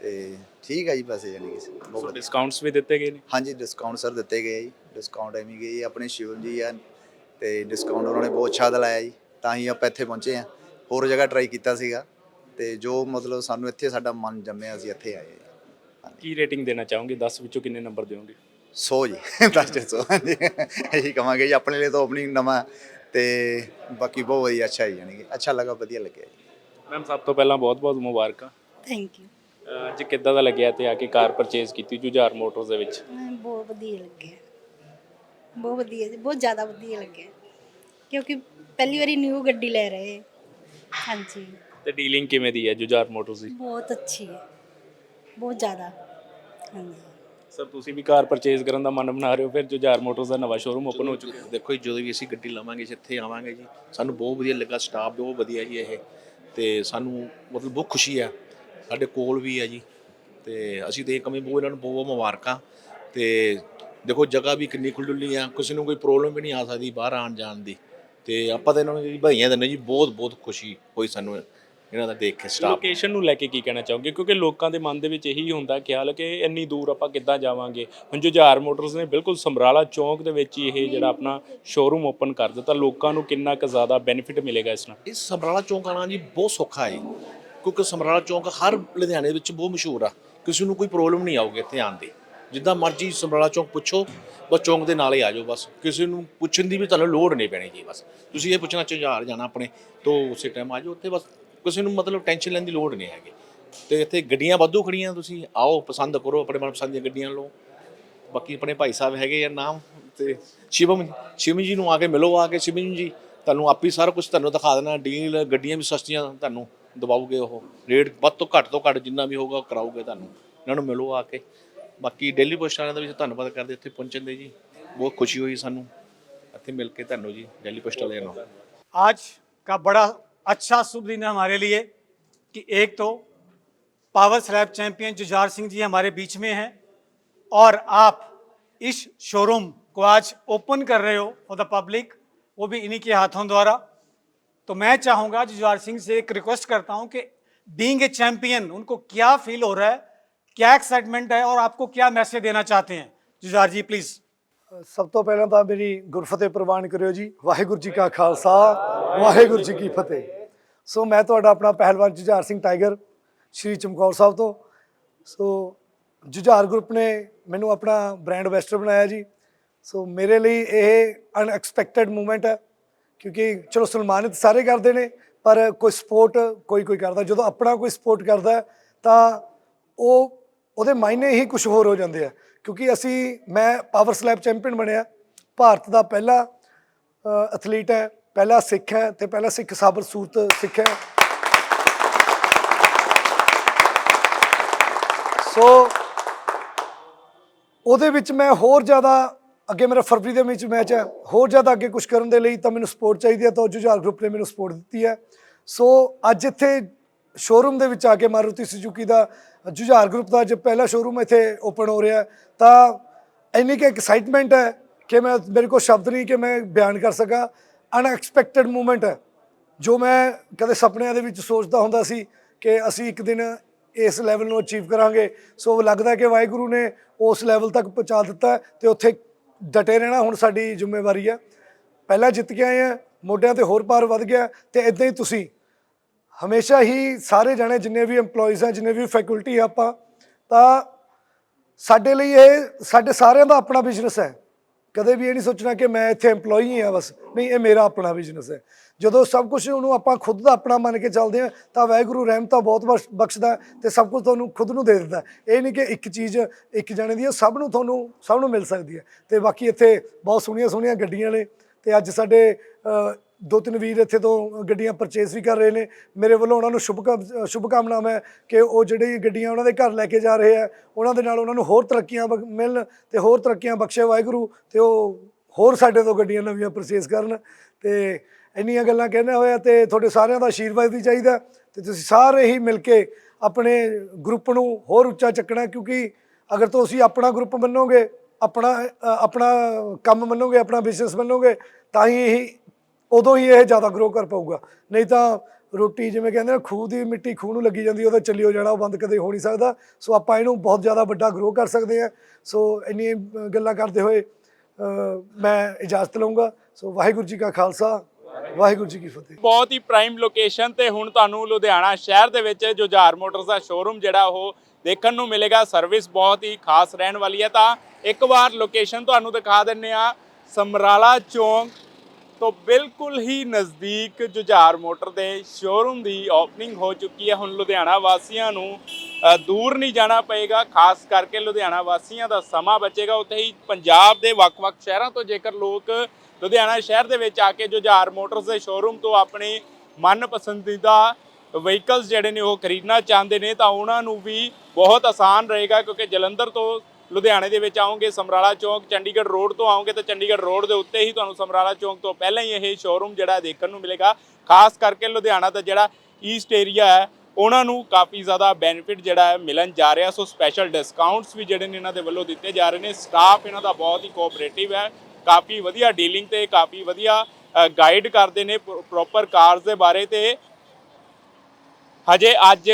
ਤੇ ਠੀਕ ਹੈ ਜੀ ਪੈਸੇ ਜਾਨੀ ਕਿ ਬਹੁਤ ਡਿਸਕਾਊਂਟਸ ਵੀ ਦਿੱਤੇ ਗਏ ਨੇ? ਹਾਂਜੀ ਡਿਸਕਾਊਂਟ ਸਰ ਦਿੱਤੇ ਗਏ ਜੀ ਡਿਸਕਾਊਂਟ ਐਵੇਂ ਗਈ ਆਪਣੇ ਸ਼ਿਵਮ ਜੀ ਆ ਤੇ ਡਿਸਕਾਊਂਟ ਉਹਨਾਂ ਨੇ ਬਹੁਤ ਅੱਛਾ ਦਿਲਾਇਆ ਜੀ ਤਾਂ ਹੀ ਆਪਾਂ ਇੱਥੇ ਪਹੁੰਚੇ ਆ ਹੋਰ ਜਗ੍ਹਾ ਟਰਾਈ ਕੀਤਾ ਸੀਗਾ। ਤੇ ਜੋ ਮਤਲਬ ਸਾਨੂੰ ਇੱਥੇ ਸਾਡਾ ਮਨ ਜੰਮਿਆ ਅਸੀਂ ਇੱਥੇ ਆਏ ਕੀ ਰੇਟਿੰਗ ਦੇਣਾ ਚਾਹੋਗੇ? 10 ਵਿੱਚੋਂ ਕਿੰਨੇ ਨੰਬਰ ਦਿਓਗੇ? 100 ਜੀ। ਦਸ ਚ ਸੌ ਹਾਂਜੀ ਇਹੀ ਜੀ ਆਪਣੇ ਲਈ ਤਾਂ ਓਪਨਿੰਗ ਨਵਾਂ ਤੇ ਬਾਕੀ ਬਹੁਤ ਵਧੀਆ ਅੱਛਾ ਹੀ ਯਾਨੀ ਕਿ ਅੱਛਾ ਲੱਗਾ ਵਧੀਆ ਲੱਗਿਆ ਜੀ। ਮੈਮ ਸਭ ਤੋਂ ਪਹਿਲਾਂ ਬਹੁਤ-ਬਹੁਤ ਮੁਬਾਰਕਾਂ। ਥੈਂਕ ਯੂ ਅੱਜ ਕਿੱਦਾਂ ਦਾ ਲੱਗਿਆ ਤੇ ਆ ਕੇ ਕਾਰ ਪਰਚੇਜ਼ ਕੀਤੀ ਜੁਝਾਰ ਮੋਟਰਸ ਦੇ ਵਿੱਚ? ਬਹੁਤ ਵਧੀਆ ਲੱਗਿਆ। ਬਹੁਤ ਵਧੀਆ ਜੀ, ਬਹੁਤ ਜ਼ਿਆਦਾ ਵਧੀਆ ਲੱਗਿਆ। ਕਿਉਂਕਿ ਪਹਿਲੀ ਵਾਰੀ ਨਿਊ ਗੱਡੀ ਲੈ ਰਹੇ। ਹਾਂਜੀ। ਤੇ ਡੀਲਿੰਗ ਕਿਵੇਂ ਦੀ ਹੈ ਜੁਝਾਰ ਮੋਟਰਸ ਦੀ? ਬਹੁਤ ਅੱਛੀ ਹੈ। ਬਹੁਤ ਜ਼ਿਆਦਾ। ਹਾਂਜੀ। ਸਰ ਤੁਸੀਂ ਵੀ ਕਾਰ ਪਰਚੇਜ਼ ਕਰਨ ਦਾ ਮਨ ਬਣਾ ਰਹੇ ਹੋ ਫਿਰ ਜੁਝਾਰ ਮੋਟਰਸ ਦਾ ਨਵਾਂ ਸ਼ੋਰੂਮ ਓਪਨ ਹੋ ਚੁੱਕਾ ਦੇਖੋ ਜੀ ਜਦੋਂ ਵੀ ਅਸੀਂ ਗੱਡੀ ਲਵਾਂਗੇ ਜੀ, ਇੱਥੇ ਆਵਾਂਗੇ ਜੀ। ਸਾਨੂੰ ਬਹੁਤ ਵਧੀਆ ਲੱਗਾ ਸਟਾਫ ਬਹੁਤ ਵਧੀਆ ਜੀ ਇਹ। ਤੇ ਸਾਨੂੰ ਮਤਲਬ ਬਹੁਤ ਖੁਸ਼ੀ ਆ। ਸਾਡੇ ਕੋਲ ਵੀ ਆ ਜੀ। ਤੇ ਅਸੀਂ ਤੇ ਇਹ ਕਮੀ ਬਹੁਤ ਇਹਨਾਂ ਨੂੰ ਬਹੁਤ ਬਹੁਤ ਮੁਬਾਰਕਾਂ। ਤੇ ਦੇਖੋ ਜਗ੍ਹਾ ਵੀ ਕਿੰਨੀ ਖੁੱਲ੍ਹੀ ਆ। ਕਿਸੇ ਨੂੰ ਕੋਈ ਪ੍ਰੋਬਲਮ ਵੀ ਨਹੀਂ ਆ ਸਕਦੀ ਬਾਹਰ ਆਣ ਜਾਣ ਦੀ। ਤੇ ਆਪਾਂ ਤਾਂ ਇਹਨਾਂ ਨੂੰ ਜੀ ਵਧਾਈਆਂ ਦਿੰਦੇ ਜੀ। ਬਹੁਤ ਬਹੁਤ ਖੁਸ਼ੀ ਹੋਈ ਸਾਨੂੰ ਇਹਨਾਂ ਦਾ ਦੇਖ ਕੇ ਸਟਾਫ ਲੋਕੇਸ਼ਨ ਨੂੰ ਲੈ ਕੇ ਕੀ ਕਹਿਣਾ ਚਾਹੋਗੇ? ਕਿਉਂਕਿ ਲੋਕਾਂ ਦੇ ਮਨ ਦੇ ਵਿੱਚ ਇਹੀ ਹੁੰਦਾ ਖਿਆਲ ਕਿ ਇੰਨੀ ਦੂਰ ਆਪਾਂ ਕਿੱਦਾਂ ਜਾਵਾਂਗੇ? ਹੁਣ ਜੁਝਾਰ ਮੋਟਰਸ ਨੇ ਬਿਲਕੁਲ ਸਮਰਾਲਾ ਚੌਂਕ ਦੇ ਵਿੱਚ ਹੀ ਇਹ ਜਿਹੜਾ ਆਪਣਾ ਸ਼ੋਰੂਮ ਓਪਨ ਕਰ ਦਿੱਤਾ। ਲੋਕਾਂ ਨੂੰ ਕਿੰਨਾ ਕੁ ਜ਼ਿਆਦਾ ਬੈਨੀਫਿਟ ਮਿਲੇਗਾ ਇਸ ਨਾਲ? ਇਹ ਸਮਰਾਲਾ ਚੌਂਕ ਆਉਣਾ ਜੀ ਬਹੁਤ ਸੌਖਾ ਹੈ। ਕਿਉਂਕਿ ਸਮਰਾਲਾ ਚੌਂਕ ਹਰ ਲੁਧਿਆਣੇ ਵਿੱਚ ਬਹੁਤ ਮਸ਼ਹੂਰ ਆ। ਕਿਸੇ ਨੂੰ ਕੋਈ ਪ੍ਰੋਬਲਮ ਨਹੀਂ ਆਊਗੀ ਇੱਥੇ ਆਉਣ ਦੀ। ਜਿੱਦਾਂ ਮਰਜ਼ੀ ਸਮਰਾਲਾ ਚੌਂਕ ਪੁੱਛੋ ਬਸ ਚੌਂਕ ਦੇ ਨਾਲ ਹੀ ਆ ਜਾਓ ਬਸ। ਕਿਸੇ ਨੂੰ ਪੁੱਛਣ ਦੀ ਵੀ ਤੁਹਾਨੂੰ ਲੋੜ ਨਹੀਂ ਪੈਣੀ ਜੀ ਬਸ। ਤੁਸੀਂ ਇਹ ਪੁੱਛਣਾ ਝੁੰਝਾਰ ਜਾਣਾ ਆਪਣੇ ਤੋਂ ਉਸੇ ਟਾਈਮ ਆ ਜਾਓ ਉੱਥੇ ਬਸ ਕਿਸੇ ਨੂੰ ਮਤਲਬ ਟੈਨਸ਼ਨ ਲੈਣ ਦੀ ਲੋੜ ਨਹੀਂ ਹੈਗੀ। ਤੇ ਇੱਥੇ ਗੱਡੀਆਂ ਵਾਧੂ ਖੜੀਆਂ ਤੁਸੀਂ, ਆਓ, ਪਸੰਦ ਕਰੋ, ਆਪਣੇ ਮਨਪਸੰਦ ਦੀਆਂ ਗੱਡੀਆਂ ਲਓ। ਬਾਕੀ ਆਪਣੇ ਭਾਈ ਸਾਹਿਬ ਹੈਗੇ ਆ ਨਾਮ, ਤੇ ਸ਼ਿਵਮ ਸ਼ਿਵਮ ਜੀ ਨੂੰ ਆ ਕੇ ਮਿਲੋ, ਆ ਕੇ ਸ਼ਿਵਮ ਜੀ, ਤੁਹਾਨੂੰ ਆਪੀ ਸਾਰਾ ਕੁਝ ਤੁਹਾਨੂੰ ਦਿਖਾ ਦੇਣਾ, ਡੀਲ, ਗੱਡੀਆਂ ਵੀ ਸਸਤੀਆਂ ਤੁਹਾਨੂੰ ਦਵਾਉਗੇ ਉਹ। ਰੇਟ ਵੱਧ ਤੋਂ ਘੱਟ ਤੋਂ ਘੱਟ ਜਿੰਨਾ ਵੀ ਹੋਊਗਾ ਕਰਾਉਗੇ ਤੁਹਾਨੂੰ। ਇਹਨਾਂ ਨੂੰ ਮਿਲੋ ਆ ਕੇ। ਬਾਕੀ ਡੇਲੀ ਪੋਸਟ ਵਾਲਿਆਂ ਦਾ ਵੀ ਧੰਨਵਾਦ ਕਰਦੇ, ਇੱਥੇ ਪਹੁੰਚਣ ਦੇ ਜੀ। ਬਹੁਤ ਖੁਸ਼ੀ ਹੋਈ ਸਾਨੂੰ। ਇੱਥੇ ਮਿਲ ਕੇ ਤੁਹਾਨੂੰ ਜੀ ਡੇਲੀ ਪੋਸਟ ਵਾਲਿਆਂ ਨੂੰ ਅੱਜ ਦਾ ਬੜਾ अच्छा शुभ दिन है हमारे लिए कि एक तो power slab champion Jujhar Singh ji हमारे बीच में हैं और आप इस शोरूम को आज ओपन कर रहे हो फॉर द पब्लिक वो भी इन्हीं के हाथों द्वारा। तो मैं चाहूँगा जुझार सिंह से एक रिक्वेस्ट करता हूँ कि बींग ए चैम्पियन उनको क्या फील हो रहा है, क्या एक्साइटमेंट है और आपको क्या मैसेज देना चाहते हैं? जुझार जी प्लीज़ ਸਭ ਤੋਂ ਪਹਿਲਾਂ ਤਾਂ ਮੇਰੀ ਗੁਰਫਤਿਹ ਪ੍ਰਵਾਨ ਕਰਿਓ ਜੀ। ਵਾਹਿਗੁਰੂ ਜੀ ਕਾ ਖਾਲਸਾ, ਵਾਹਿਗੁਰੂ ਜੀ ਕੀ ਫਤਿਹ। ਸੋ ਮੈਂ ਤੁਹਾਡਾ ਆਪਣਾ ਪਹਿਲਵਾਨ ਜੁਝਾਰ ਸਿੰਘ ਟਾਈਗਰ, ਸ਼੍ਰੀ ਚਮਕੌਰ ਸਾਹਿਬ ਤੋਂ। ਸੋ ਜੁਝਾਰ ਗਰੁੱਪ ਨੇ ਮੈਨੂੰ ਆਪਣਾ ਬ੍ਰਾਂਡ ਐਂਬੈਸਡਰ ਬਣਾਇਆ ਜੀ। ਸੋ ਮੇਰੇ ਲਈ ਇਹ ਅਨਐਕਸਪੈਕਟਡ ਮੂਮੈਂਟ ਹੈ, ਕਿਉਂਕਿ ਚਲੋ ਸਨਮਾਨਿਤ ਸਾਰੇ ਕਰਦੇ ਨੇ, ਪਰ ਕੋਈ ਸਪੋਰਟ ਕੋਈ ਕੋਈ ਕਰਦਾ। ਜਦੋਂ ਆਪਣਾ ਕੋਈ ਸਪੋਰਟ ਕਰਦਾ ਤਾਂ ਉਹ, ਉਹਦੇ ਮਾਇਨੇ ਹੀ ਕੁਝ ਹੋਰ ਹੋ ਜਾਂਦੇ ਆ। ਕਿਉਂਕਿ ਅਸੀਂ, ਮੈਂ ਪਾਵਰ ਸਲੈਬ ਚੈਂਪੀਅਨ ਬਣਿਆ। ਭਾਰਤ ਦਾ ਪਹਿਲਾ ਐਥਲੀਟ ਹੈ, ਪਹਿਲਾ ਸਿੱਖ ਹੈ ਤੇ ਪਹਿਲਾ ਸਿੱਖ ਸਾਬਰ ਸੂਰਤ ਸਿੱਖ ਹੈ। ਸੋ ਉਹਦੇ ਵਿੱਚ ਮੈਂ ਹੋਰ ਜ਼ਿਆਦਾ ਅੱਗੇ ਮੇਰਾ ਫਰਵਰੀ ਦੇ ਵਿੱਚ ਮੈਚ ਹੈ। ਹੋਰ ਜ਼ਿਆਦਾ ਅੱਗੇ ਕੁਝ ਕਰਨ ਦੇ ਲਈ ਤਾਂ ਮੈਨੂੰ ਸਪੋਰਟ ਚਾਹੀਦੀ ਹੈ ਤਾਂ ਉਹ ਜੁਝਾਰ ਗਰੁੱਪ ਨੇ ਮੈਨੂੰ ਸਪੋਰਟ ਦਿੱਤੀ ਹੈ। ਸੋ ਅੱਜ ਇੱਥੇ ਸ਼ੋਰੂਮ ਦੇ ਵਿੱਚ ਆ ਕੇ ਮਾਰੂਤੀ ਸੁਜ਼ੂਕੀ ਦਾ ਜੁਝਾਰ ਗਰੁੱਪ ਦਾ ਜੇ ਪਹਿਲਾ ਸ਼ੋਰੂਮ ਇੱਥੇ ਓਪਨ ਹੋ ਰਿਹਾ ਤਾਂ ਇੰਨੀ ਕਿ ਐਕਸਾਈਟਮੈਂਟ ਹੈ ਕਿ ਮੈਂ, ਮੇਰੇ ਕੋਲ ਸ਼ਬਦ ਨਹੀਂ ਕਿ ਮੈਂ ਬਿਆਨ ਕਰ ਸਕਾਂ। ਅਨਐਕਸਪੈਕਟਡ ਮੂਮੈਂਟ ਹੈ, ਜੋ ਮੈਂ ਕਦੇ ਸੁਪਨਿਆਂ ਦੇ ਵਿੱਚ ਸੋਚਦਾ ਹੁੰਦਾ ਸੀ ਕਿ ਅਸੀਂ ਇੱਕ ਦਿਨ ਇਸ ਲੈਵਲ ਨੂੰ ਅਚੀਵ ਕਰਾਂਗੇ। ਸੋ ਲੱਗਦਾ ਕਿ ਵਾਹਿਗੁਰੂ ਨੇ ਉਸ ਲੈਵਲ ਤੱਕ ਪਹੁੰਚਾ ਦਿੱਤਾ ਹੈ ਤੇ ਉੱਥੇ ਡਟੇ ਰਹਿਣਾ ਹੁਣ ਸਾਡੀ ਜ਼ਿੰਮੇਵਾਰੀ ਹੈ। ਪਹਿਲਾਂ ਜਿੱਤ ਕੇ ਆਏ ਆ ਮੋਢਿਆਂ ਤੇ ਹੋਰ ਭਾਰ ਵੱਧ ਗਿਆ ਤੇ ਇਦਾਂ ਹੀ ਤੁਸੀਂ ਹਮੇਸ਼ਾ ਹੀ ਸਾਰੇ ਜਣੇ ਜਿੰਨੇ ਵੀ EMPLOYEES ਆ, ਜਿੰਨੇ ਵੀ ਫੈਕਲਟੀ ਆ ਆਪਾਂ, ਤਾਂ ਸਾਡੇ ਲਈ ਇਹ ਸਾਡੇ ਸਾਰਿਆਂ ਦਾ ਆਪਣਾ ਬਿਜ਼ਨਸ ਹੈ। ਕਦੇ ਵੀ ਇਹ ਨਹੀਂ ਸੋਚਣਾ ਕਿ ਮੈਂ ਇੱਥੇ EMPLOYEE ਹਾਂ ਬਸ। ਨਹੀਂ, ਇਹ ਮੇਰਾ ਆਪਣਾ ਬਿਜ਼ਨਸ ਹੈ। ਜਦੋਂ ਸਭ ਕੁਝ ਉਹਨੂੰ ਆਪਾਂ ਖੁਦ ਦਾ ਆਪਣਾ ਮੰਨ ਕੇ ਚੱਲਦੇ ਹਾਂ, ਤਾਂ ਵਾਹਿਗੁਰੂ ਰਹਿਮਤਾਂ ਬਹੁਤ ਬਖਸ਼- ਬਖਸ਼ਦਾ ਹੈ ਤੇ ਸਭ ਕੁਝ ਤੁਹਾਨੂੰ ਖੁਦ ਨੂੰ ਦੇ ਦਿੰਦਾ ਇਹ ਨਹੀਂ ਕਿ ਇੱਕ ਚੀਜ਼ ਇੱਕ ਜਣੇ ਦੀ ਹੈ, ਸਭ ਨੂੰ ਤੁਹਾਨੂੰ, ਸਭ ਨੂੰ ਮਿਲ ਸਕਦੀ ਹੈ। ਤੇ ਬਾਕੀ ਇੱਥੇ ਬਹੁਤ ਸੋਹਣੀਆਂ ਸੋਹਣੀਆਂ ਗੱਡੀਆਂ ਨੇ ਤੇ ਅੱਜ ਸਾਡੇ ਦੋ ਤਿੰਨ ਵੀਰ ਇੱਥੇ ਤੋਂ ਗੱਡੀਆਂ ਪਰਚੇਸ ਵੀ ਕਰ ਰਹੇ ਨੇ। ਮੇਰੇ ਵੱਲੋਂ ਉਹਨਾਂ ਨੂੰ ਸ਼ੁਭ ਸ਼ੁਭ ਕਾਮਨਾਵਾਂ ਹੈ ਕਿ ਉਹ ਜਿਹੜੀ ਗੱਡੀਆਂ ਉਹਨਾਂ ਦੇ ਘਰ ਲੈ ਕੇ ਜਾ ਰਹੇ ਆ ਉਹਨਾਂ ਦੇ ਨਾਲ ਉਹਨਾਂ ਨੂੰ ਹੋਰ ਤਰੱਕੀਆਂ ਬਖ- ਮਿਲਣ ਤੇ ਹੋਰ ਤਰੱਕੀਆਂ ਬਖਸ਼ੇ ਵਾਹਿਗੁਰੂ ਤੇ ਉਹ ਹੋਰ ਸਾਡੇ ਤੋਂ ਗੱਡੀਆਂ ਨਵੀਆਂ ਪਰਚੇਸ ਕਰਨ। ਤੇ ਇੰਨੀਆਂ ਗੱਲਾਂ ਕਹਿੰਦੇ ਹੋਇਆ ਤੇ ਤੁਹਾਡੇ ਸਾਰਿਆਂ ਦਾ ਆਸ਼ੀਰਵਾਦ ਵੀ ਚਾਹੀਦਾ। ਤੇ ਤੁਸੀਂ ਸਾਰੇ ਹੀ ਮਿਲ ਕੇ ਆਪਣੇ ਗਰੁੱਪ ਨੂੰ ਹੋਰ ਉੱਚਾ ਚੱਕਣਾ, ਕਿਉਂਕਿ ਅਗਰ ਤੁਸੀਂ ਆਪਣਾ ਗਰੁੱਪ ਮੰਨੋਗੇ, ਆਪਣਾ ਆਪਣਾ ਕੰਮ ਮੰਨੋਗੇ, ਆਪਣਾ ਬਿਜ਼ਨਸ ਮੰਨੋਗੇ, ਤਾਂ ਹੀ ਇਹ ਉਦੋਂ ਹੀ ਇਹ ਜ਼ਿਆਦਾ ਗਰੋ ਕਰ ਪਾਊਗਾ। ਨਹੀਂ ਤਾਂ ਰੋਟੀ ਜਿਵੇਂ ਕਹਿੰਦੇ ਨੇ, ਖੂਹ ਦੀ ਮਿੱਟੀ ਖੂਹ ਨੂੰ ਲੱਗੀ ਜਾਂਦੀ, ਉਹਦਾ ਚੱਲੀ ਹੋ ਜਾਣਾ ਉਹ ਬੰਦ ਕਦੇ ਹੋ ਨਹੀਂ ਸਕਦਾ। ਸੋ ਆਪਾਂ ਇਹਨੂੰ ਬਹੁਤ ਜ਼ਿਆਦਾ ਵੱਡਾ ਗਰੋ ਕਰ ਸਕਦੇ ਹਾਂ। ਸੋ ਇੰਨੀ ਗੱਲਾਂ ਕਰਦੇ ਹੋਏ ਮੈਂ ਇਜਾਜ਼ਤ ਲਵਾਂਗਾ ਸੋ ਵਾਹਿਗੁਰੂ ਜੀ ਕਾ ਖਾਲਸਾ, ਵਾਹਿਗੁਰੂ ਜੀ ਕੀ ਫਤਿਹ। ਬਹੁਤ ਹੀ ਪ੍ਰਾਈਮ ਲੋਕੇਸ਼ਨ ਤੇ ਹੁਣ ਤੁਹਾਨੂੰ ਲੁਧਿਆਣਾ ਸ਼ਹਿਰ ਦੇ ਵਿੱਚ ਜੁਝਾਰ ਮੋਟਰਸ ਦਾ ਸ਼ੋਰੂਮ ਜਿਹੜਾ, ਉਹ ਦੇਖਣ ਨੂੰ ਮਿਲੇਗਾ। ਸਰਵਿਸ ਬਹੁਤ ਹੀ ਖਾਸ ਰਹਿਣ ਵਾਲੀ ਹੈ। ਤਾਂ ਇੱਕ ਵਾਰ ਲੋਕੇਸ਼ਨ ਤੁਹਾਨੂੰ ਦਿਖਾ ਦਿੰਨੇ ਆ ਸਮਰਾਲਾ ਚੌਂਕ ਤੋਂ ਬਿਲਕੁਲ ਹੀ ਨਜ਼ਦੀਕ ਜੁਝਾਰ ਮੋਟਰ ਦੇ ਸ਼ੋਰੂਮ ਦੀ ਓਪਨਿੰਗ ਹੋ ਚੁੱਕੀ ਹੈ। ਹੁਣ ਲੁਧਿਆਣਾ ਵਾਸੀਆਂ ਨੂੰ ਦੂਰ ਨਹੀਂ ਜਾਣਾ ਪਏਗਾ। ਖਾਸ ਕਰਕੇ ਲੁਧਿਆਣਾ ਵਾਸੀਆਂ ਦਾ ਸਮਾਂ ਬਚੇਗਾ। ਉੱਥੇ ਹੀ ਪੰਜਾਬ ਦੇ ਵੱਖ-ਵੱਖ ਸ਼ਹਿਰਾਂ ਤੋਂ ਜੇਕਰ ਲੋਕ ਲੁਧਿਆਣਾ ਸ਼ਹਿਰ ਦੇ ਵਿੱਚ ਆ ਕੇ ਜੁਝਾਰ ਮੋਟਰਸ ਦੇ ਸ਼ੋਰੂਮ ਤੋਂ ਆਪਣੇ ਮਨਪਸੰਦੀਦਾ ਵਹੀਕਲਸ ਜਿਹੜੇ ਨੇ ਉਹ ਖਰੀਦਣਾ ਚਾਹੁੰਦੇ ਨੇ, ਤਾਂ ਉਹਨਾਂ ਨੂੰ ਵੀ ਬਹੁਤ ਆਸਾਨ ਰਹੇਗਾ, ਕਿਉਂਕਿ ਜਲੰਧਰ ਤੋਂ ਲੁਧਿਆਣੇ ਦੇ ਵਿੱਚ ਆਓਗੇ, ਸਮਰਾਲਾ ਚੌਂਕ, ਚੰਡੀਗੜ੍ਹ ਰੋਡ ਤੋਂ ਆਓਗੇ ਤਾਂ ਚੰਡੀਗੜ੍ਹ ਰੋਡ ਦੇ ਉੱਤੇ ਹੀ ਤੁਹਾਨੂੰ ਸਮਰਾਲਾ ਚੌਂਕ ਤੋਂ ਪਹਿਲਾਂ ਹੀ ਇਹ ਸ਼ੋਰੂਮ ਜਿਹੜਾ ਦੇਖਣ ਨੂੰ ਮਿਲੇਗਾ। ਖਾਸ ਕਰਕੇ ਲੁਧਿਆਣਾ ਦਾ ਜਿਹੜਾ ਈਸਟ ਏਰੀਆ ਹੈ, ਉਹਨਾਂ ਨੂੰ ਕਾਫੀ ਜ਼ਿਆਦਾ ਬੈਨੀਫਿਟ ਜਿਹੜਾ ਹੈ ਮਿਲਣ ਜਾ ਰਿਹਾ। ਸੋ ਸਪੈਸ਼ਲ ਡਿਸਕਾਊਂਟਸ ਵੀ ਜਿਹੜੇ ਨੇ ਇਹਨਾਂ ਦੇ ਵੱਲੋਂ ਦਿੱਤੇ ਜਾ ਰਹੇ ਨੇ। ਸਟਾਫ ਇਹਨਾਂ ਦਾ ਬਹੁਤ ਹੀ ਕੋਆਪਰੇਟਿਵ ਹੈ। ਕਾਫੀ ਵਧੀਆ ਡੀਲਿੰਗ ਤੇ ਕਾਫੀ ਵਧੀਆ ਗਾਈਡ ਕਰਦੇ ਨੇ ਪ੍ਰੋਪਰ ਕਾਰਸ ਦੇ ਬਾਰੇ ਤੇ। ਹਜੇ ਅੱਜ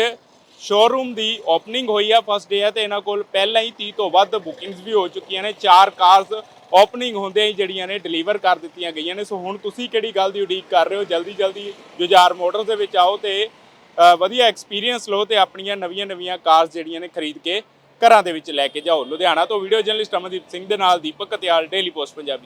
ਸ਼ੋਰੂਮ ਦੀ ਓਪਨਿੰਗ ਹੋਈ ਆ ਫਸਟ ਡੇ ਹੈ ਤੇ ਇਹਨਾਂ ਕੋਲ ਪਹਿਲਾਂ ਹੀ 30 ਤੋਂ ਵੱਧ ਬੁਕਿੰਗਸ ਵੀ ਹੋ ਚੁੱਕੀਆਂ ਨੇ। ਚਾਰ ਕਾਰਸ ਓਪਨਿੰਗ ਹੁੰਦੇ ਹੀ ਜਿਹੜੀਆਂ ਨੇ ਡਿਲੀਵਰ ਕਰ ਦਿੱਤੀਆਂ ਗਈਆਂ ਨੇ। ਸੋ ਹੁਣ ਤੁਸੀਂ ਕਿਹੜੀ ਗੱਲ ਦੀ ਉਡੀਕ ਕਰ ਰਹੇ ਹੋ? ਜਲਦੀ ਜਲਦੀ ਜੁਝਾਰ ਮੋਟਰਸ ਦੇ ਵਿੱਚ ਆਓ ਤੇ ਵਧੀਆ ਐਕਸਪੀਰੀਅੰਸ ਲਓ ਤੇ ਆਪਣੀਆਂ ਨਵੀਆਂ ਨਵੀਆਂ ਕਾਰਸ ਜਿਹੜੀਆਂ ਨੇ ਖਰੀਦ ਕੇ ਘਰਾਂ ਦੇ ਵਿੱਚ ਲੈ ਕੇ ਜਾਓ। ਲੁਧਿਆਣਾ ਤੋਂ ਵੀਡੀਓ ਜਰਨਲਿਸਟ ਅਮਨਦੀਪ ਸਿੰਘ ਦੇ ਨਾਲ ਦੀਪਕ ਕਤਿਆਲ ਡੇਲੀ ਪੋਸਟ ਪੰਜਾਬੀ।